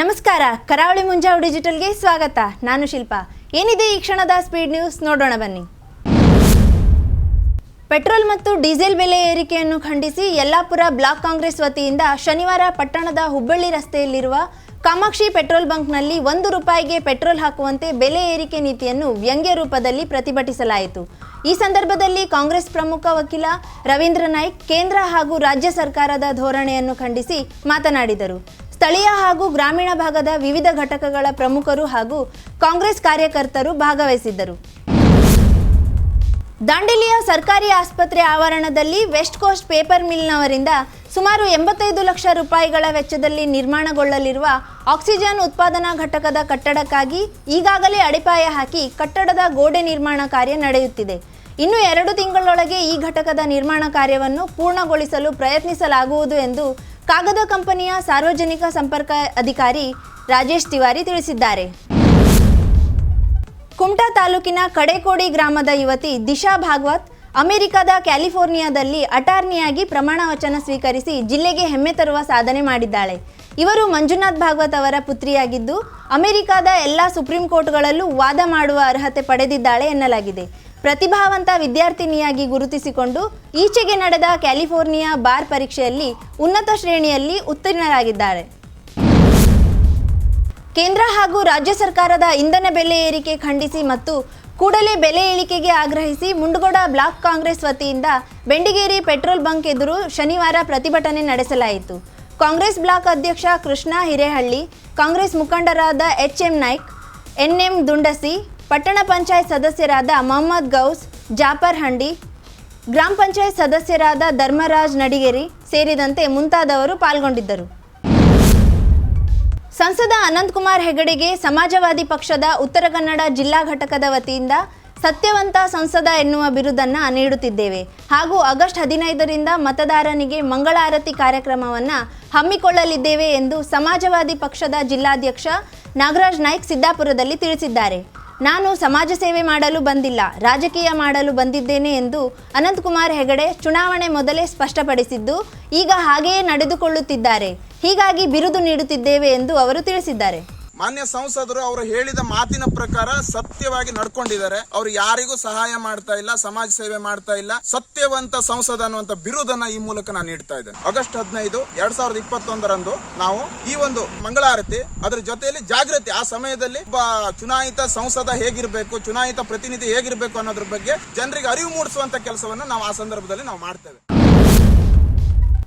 ನಮಸ್ಕಾರ, ಕರಾವಳಿ ಮುಂಜಾವು ಡಿಜಿಟಲ್ಗೆ ಸ್ವಾಗತ. ನಾನು ಶಿಲ್ಪಾ. ಏನಿದೆ ಈ ಕ್ಷಣದ ಸ್ಪೀಡ್ ನ್ಯೂಸ್? ನೋಡೋಣ ಬನ್ನಿ. ಪೆಟ್ರೋಲ್ ಮತ್ತು ಡೀಸೆಲ್ ಬೆಲೆ ಏರಿಕೆಯನ್ನು ಖಂಡಿಸಿ ಯಲ್ಲಾಪುರ ಬ್ಲಾಕ್ ಕಾಂಗ್ರೆಸ್ ವತಿಯಿಂದ ಶನಿವಾರ ಪಟ್ಟಣದ ಹುಬ್ಬಳ್ಳಿ ರಸ್ತೆಯಲ್ಲಿರುವ ಕಾಮಾಕ್ಷಿ ಪೆಟ್ರೋಲ್ ಬಂಕ್ನಲ್ಲಿ ಒಂದು ರೂಪಾಯಿಗೆ ಪೆಟ್ರೋಲ್ ಹಾಕುವಂತೆ ಬೆಲೆ ಏರಿಕೆ ನೀತಿಯನ್ನು ವ್ಯಂಗ್ಯ ರೂಪದಲ್ಲಿ ಪ್ರತಿಭಟಿಸಲಾಯಿತು. ಈ ಸಂದರ್ಭದಲ್ಲಿ ಕಾಂಗ್ರೆಸ್ ಪ್ರಮುಖ ವಕೀಲ ರವೀಂದ್ರ ನಾಯ್ಕ್ ಕೇಂದ್ರ ಹಾಗೂ ರಾಜ್ಯ ಸರ್ಕಾರದ ಧೋರಣೆಯನ್ನು ಖಂಡಿಸಿ ಮಾತನಾಡಿದರು. ಸ್ಥಳೀಯ ಹಾಗೂ ಗ್ರಾಮೀಣ ಭಾಗದ ವಿವಿಧ ಘಟಕಗಳ ಪ್ರಮುಖರು ಹಾಗೂ ಕಾಂಗ್ರೆಸ್ ಕಾರ್ಯಕರ್ತರು ಭಾಗವಹಿಸಿದ್ದರು. ದಾಂಡೇಲಿಯ ಸರ್ಕಾರಿ ಆಸ್ಪತ್ರೆ ಆವರಣದಲ್ಲಿ ವೆಸ್ಟ್ ಕೋಸ್ಟ್ ಪೇಪರ್ ಮಿಲ್ನವರಿಂದ ಸುಮಾರು ಎಂಬತ್ತೈದು ಲಕ್ಷ ರೂಪಾಯಿಗಳ ವೆಚ್ಚದಲ್ಲಿ ನಿರ್ಮಾಣಗೊಳ್ಳಲಿರುವ ಆಕ್ಸಿಜನ್ ಉತ್ಪಾದನಾ ಘಟಕದ ಕಟ್ಟಡಕ್ಕಾಗಿ ಈಗಾಗಲೇ ಅಡಿಪಾಯ ಹಾಕಿ ಕಟ್ಟಡದ ಗೋಡೆ ನಿರ್ಮಾಣ ಕಾರ್ಯ ನಡೆಯುತ್ತಿದೆ. ಇನ್ನು ಎರಡು ತಿಂಗಳೊಳಗೆ ಈ ಘಟಕದ ನಿರ್ಮಾಣ ಕಾರ್ಯವನ್ನು ಪೂರ್ಣಗೊಳಿಸಲು ಪ್ರಯತ್ನಿಸಲಾಗುವುದು ಎಂದು ಕಾಗದ ಕಂಪನಿಯ ಸಾರ್ವಜನಿಕ ಸಂಪರ್ಕ ಅಧಿಕಾರಿ ರಾಜೇಶ್ ತಿವಾರಿ ತಿಳಿಸಿದ್ದಾರೆ. ಕುಮಟಾ ತಾಲೂಕಿನ ಕಡೆಕೋಡಿ ಗ್ರಾಮದ ಯುವತಿ ದಿಶಾ ಭಾಗವತ್ ಅಮೆರಿಕದ ಕ್ಯಾಲಿಫೋರ್ನಿಯಾದಲ್ಲಿ ಅಟಾರ್ನಿಯಾಗಿ ಪ್ರಮಾಣ ವಚನ ಸ್ವೀಕರಿಸಿ ಜಿಲ್ಲೆಗೆ ಹೆಮ್ಮೆ ತರುವ ಸಾಧನೆ ಮಾಡಿದ್ದಾಳೆ. ಇವರು ಮಂಜುನಾಥ್ ಭಾಗವತ್ ಅವರ ಪುತ್ರಿಯಾಗಿದ್ದು, ಅಮೆರಿಕದ ಎಲ್ಲ ಸುಪ್ರೀಂ ಕೋರ್ಟ್ಗಳಲ್ಲೂ ವಾದ ಮಾಡುವ ಅರ್ಹತೆ ಪಡೆದಿದ್ದಾಳೆ ಎನ್ನಲಾಗಿದೆ. ಪ್ರತಿಭಾವಂತ ವಿದ್ಯಾರ್ಥಿನಿಯಾಗಿ ಗುರುತಿಸಿಕೊಂಡು ಈಚೆಗೆ ನಡೆದ ಕ್ಯಾಲಿಫೋರ್ನಿಯಾ ಬಾರ್ ಪರೀಕ್ಷೆಯಲ್ಲಿ ಉನ್ನತ ಶ್ರೇಣಿಯಲ್ಲಿ ಉತ್ತೀರ್ಣರಾಗಿದ್ದಾರೆ. ಕೇಂದ್ರ ಹಾಗೂ ರಾಜ್ಯ ಸರ್ಕಾರದ ಇಂಧನ ಬೆಲೆ ಏರಿಕೆ ಖಂಡಿಸಿ ಮತ್ತು ಕೂಡಲೇ ಬೆಲೆ ಇಳಿಕೆಗೆ ಆಗ್ರಹಿಸಿ ಮುಂಡಗೋಡ ಬ್ಲಾಕ್ ಕಾಂಗ್ರೆಸ್ ವತಿಯಿಂದ ಬೆಂಡಿಗೇರಿ ಪೆಟ್ರೋಲ್ ಬಂಕ್ ಎದುರು ಶನಿವಾರ ಪ್ರತಿಭಟನೆ ನಡೆಸಲಾಯಿತು. ಕಾಂಗ್ರೆಸ್ ಬ್ಲಾಕ್ ಅಧ್ಯಕ್ಷ ಕೃಷ್ಣ ಹಿರೇಹಳ್ಳಿ, ಕಾಂಗ್ರೆಸ್ ಮುಖಂಡರಾದ H M Naik N M Dundasi ಪಟ್ಟಣ ಪಂಚಾಯತ್ ಸದಸ್ಯರಾದ ಮೊಹಮ್ಮದ್ ಗೌಸ್, ಜಾಫರ್ ಹಂಡಿ, ಗ್ರಾಮ ಪಂಚಾಯತ್ ಸದಸ್ಯರಾದ ಧರ್ಮರಾಜ್ ನಡಿಗೇರಿ ಸೇರಿದಂತೆ ಮುಂತಾದವರು ಪಾಲ್ಗೊಂಡಿದ್ದರು. ಸಂಸದ ಅನಂತಕುಮಾರ್ ಹೆಗಡೆಗೆ ಸಮಾಜವಾದಿ ಪಕ್ಷದ ಉತ್ತರ ಕನ್ನಡ ಜಿಲ್ಲಾ ಘಟಕದ ವತಿಯಿಂದ ಸತ್ಯವಂತ ಸಂಸದ ಎನ್ನುವ ಬಿರುದನ್ನು ನೀಡುತ್ತಿದ್ದೇವೆ. ಹಾಗೂ ಆಗಸ್ಟ್ ಹದಿನೈದರಿಂದ ಮತದಾರನಿಗೆ ಮಂಗಳಾರತಿ ಕಾರ್ಯಕ್ರಮವನ್ನು ಹಮ್ಮಿಕೊಳ್ಳಲಿದ್ದೇವೆ ಎಂದು ಸಮಾಜವಾದಿ ಪಕ್ಷದ ಜಿಲ್ಲಾಧ್ಯಕ್ಷ ನಾಗರಾಜ್ ನಾಯ್ಕ್ ಸಿದ್ದಾಪುರದಲ್ಲಿ ತಿಳಿಸಿದ್ದಾರೆ. ನಾನು ಸಮಾಜ ಸೇವೆ ಮಾಡಲು ಬಂದಿಲ್ಲ, ರಾಜಕೀಯ ಮಾಡಲು ಬಂದಿದ್ದೇನೆ ಎಂದು ಅನಂತಕುಮಾರ್ ಹೆಗಡೆ ಚುನಾವಣೆ ಮೊದಲೇ ಸ್ಪಷ್ಟಪಡಿಸಿದ್ದು, ಈಗ ಹಾಗೆಯೇ ನಡೆದುಕೊಳ್ಳುತ್ತಿದ್ದಾರೆ. ಹೀಗಾಗಿ ಬಿರುದು ನೀಡುತ್ತಿದ್ದೇವೆ ಎಂದು ಅವರು ತಿಳಿಸಿದ್ದಾರೆ. ಮಾನ್ಯ ಸಂಸದರು ಅವರು ಹೇಳಿದ ಮಾತಿನ ಪ್ರಕಾರ ಸತ್ಯವಾಗಿ ನಡ್ಕೊಂಡಿದ್ದಾರೆ. ಅವರು ಯಾರಿಗೂ ಸಹಾಯ ಮಾಡ್ತಾ ಇಲ್ಲ, ಸಮಾಜ ಸೇವೆ ಮಾಡ್ತಾ ಇಲ್ಲ. ಸತ್ಯವಂತ ಸಂಸದ ಅನ್ನುವಂತ ಬಿರುದನ್ನ ಈ ಮೂಲಕ ನಾನು ನೀಡ್ತಾ ಇದ್ದೇನೆ. ಆಗಸ್ಟ್ ಹದಿನೈದು, ಎರಡ್ ಸಾವಿರದ ಇಪ್ಪತ್ತೊಂದರಂದು ನಾವು ಈ ಒಂದು ಮಂಗಳಾರತಿ ಅದರ ಜೊತೆಯಲ್ಲಿ ಜಾಗೃತಿ, ಆ ಸಮಯದಲ್ಲಿ ಒಬ್ಬ ಚುನಾಯಿತ ಸಂಸದ ಹೇಗಿರಬೇಕು, ಚುನಾಯಿತ ಪ್ರತಿನಿಧಿ ಹೇಗಿರಬೇಕು ಅನ್ನೋದ್ರ ಬಗ್ಗೆ ಜನರಿಗೆ ಅರಿವು ಮೂಡಿಸುವಂತ ಕೆಲಸವನ್ನು ನಾವು ಆ ಸಂದರ್ಭದಲ್ಲಿ ನಾವು ಮಾಡ್ತೇವೆ.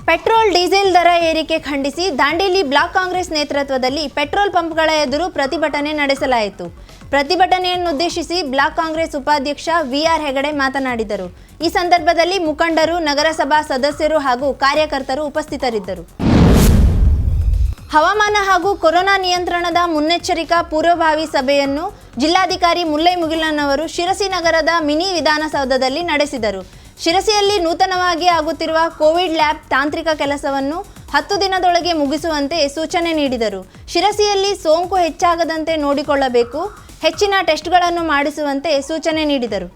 ಪೆಟ್ರೋಲ್, ಡೀಸೆಲ್ ದರ ಏರಿಕೆ ಖಂಡಿಸಿ ದಾಂಡೇಲಿ ಬ್ಲಾಕ್ ಕಾಂಗ್ರೆಸ್ ನೇತೃತ್ವದಲ್ಲಿ ಪೆಟ್ರೋಲ್ ಪಂಪ್ಗಳ ಎದುರು ಪ್ರತಿಭಟನೆ ನಡೆಸಲಾಯಿತು. ಪ್ರತಿಭಟನೆಯನ್ನುದ್ದೇಶಿಸಿ ಬ್ಲಾಕ್ ಕಾಂಗ್ರೆಸ್ ಉಪಾಧ್ಯಕ್ಷ ವಿಆರ್ ಹೆಗಡೆ ಮಾತನಾಡಿದರು. ಈ ಸಂದರ್ಭದಲ್ಲಿ ಮುಖಂಡರು, ನಗರಸಭಾ ಸದಸ್ಯರು ಹಾಗೂ ಕಾರ್ಯಕರ್ತರು ಉಪಸ್ಥಿತರಿದ್ದರು. ಹವಾಮಾನ ಹಾಗೂ ಕೊರೋನಾ ನಿಯಂತ್ರಣದ ಮುನ್ನೆಚ್ಚರಿಕಾ ಪೂರ್ವಭಾವಿ ಸಭೆಯನ್ನು ಜಿಲ್ಲಾಧಿಕಾರಿ ಮುಲ್ಲೈ ಮುಗಿಲನ್ನವರು ಶಿರಸಿ ನಗರದ ಮಿನಿ ವಿಧಾನಸೌಧದಲ್ಲಿ ನಡೆಸಿದರು. ಶಿರಸಿಯಲ್ಲಿ ನೂತನವಾಗಿ ಆಗುತ್ತಿರುವ ಕೋವಿಡ್ ಲ್ಯಾಬ್ ತಾಂತ್ರಿಕ ಕೆಲಸವನ್ನು ಹತ್ತು ದಿನದೊಳಗೆ ಮುಗಿಸುವಂತೆ ಸೂಚನೆ ನೀಡಿದರು. ಶಿರಸಿಯಲ್ಲಿ ಸೋಂಕು ಹೆಚ್ಚಾಗದಂತೆ ನೋಡಿಕೊಳ್ಳಬೇಕು. ಹೆಚ್ಚಿನ ಟೆಸ್ಟ್ಗಳನ್ನು ಮಾಡಿಸುವಂತೆ ಸೂಚನೆ ನೀಡಿದರು.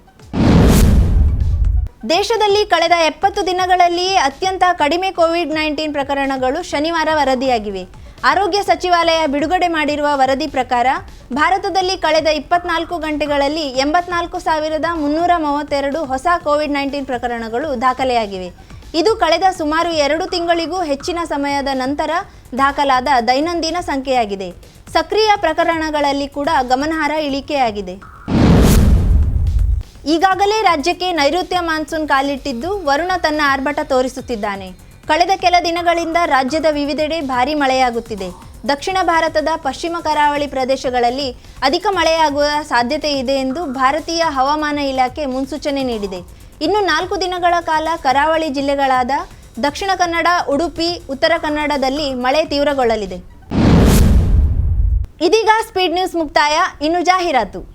ದೇಶದಲ್ಲಿ ಕಳೆದ ಎಪ್ಪತ್ತು ದಿನಗಳಲ್ಲಿಯೇ ಅತ್ಯಂತ ಕಡಿಮೆ ಕೋವಿಡ್ ನೈನ್ಟೀನ್ ಪ್ರಕರಣಗಳು ಶನಿವಾರ ವರದಿಯಾಗಿವೆ. ಆರೋಗ್ಯ ಸಚಿವಾಲಯ ಬಿಡುಗಡೆ ಮಾಡಿರುವ ವರದಿ ಪ್ರಕಾರ ಭಾರತದಲ್ಲಿ ಕಳೆದ ಇಪ್ಪತ್ನಾಲ್ಕು ಗಂಟೆಗಳಲ್ಲಿ ಎಂಬತ್ನಾಲ್ಕು ಸಾವಿರದ ಮುನ್ನೂರ ಮೂವತ್ತೆರಡು ಹೊಸ ಕೋವಿಡ್ ನೈನ್ಟೀನ್ ಪ್ರಕರಣಗಳು ದಾಖಲೆಯಾಗಿವೆ. ಇದು ಕಳೆದ ಸುಮಾರು ಎರಡು ತಿಂಗಳಿಗೂ ಹೆಚ್ಚಿನ ಸಮಯದ ನಂತರ ದಾಖಲಾದ ದೈನಂದಿನ ಸಂಖ್ಯೆಯಾಗಿದೆ. ಸಕ್ರಿಯ ಪ್ರಕರಣಗಳಲ್ಲಿ ಕೂಡ ಗಮನಾರ್ಹ ಇಳಿಕೆಯಾಗಿದೆ. ಈಗಾಗಲೇ ರಾಜ್ಯಕ್ಕೆ ನೈಋತ್ಯ ಮಾನ್ಸೂನ್ ಕಾಲಿಟ್ಟಿದ್ದು ವರುಣ ತನ್ನ ಆರ್ಭಟ ತೋರಿಸುತ್ತಿದ್ದಾನೆ. ಕಳೆದ ಕೆಲ ದಿನಗಳಿಂದ ರಾಜ್ಯದ ವಿವಿಧೆಡೆ ಭಾರಿ ಮಳೆಯಾಗುತ್ತಿದೆ. ದಕ್ಷಿಣ ಭಾರತದ ಪಶ್ಚಿಮ ಕರಾವಳಿ ಪ್ರದೇಶಗಳಲ್ಲಿ ಅಧಿಕ ಮಳೆಯಾಗುವ ಸಾಧ್ಯತೆ ಇದೆ ಎಂದು ಭಾರತೀಯ ಹವಾಮಾನ ಇಲಾಖೆ ಮುನ್ಸೂಚನೆ ನೀಡಿದೆ. ಇನ್ನು ನಾಲ್ಕು ದಿನಗಳ ಕಾಲ ಕರಾವಳಿ ಜಿಲ್ಲೆಗಳಾದ ದಕ್ಷಿಣ ಕನ್ನಡ, ಉಡುಪಿ, ಉತ್ತರ ಕನ್ನಡದಲ್ಲಿ ಮಳೆ ತೀವ್ರಗೊಳ್ಳಲಿದೆ. ಇದೀಗ ಸ್ಪೀಡ್ ನ್ಯೂಸ್ ಮುಕ್ತಾಯ. ಇನ್ನು ಜಾಹೀರಾತು.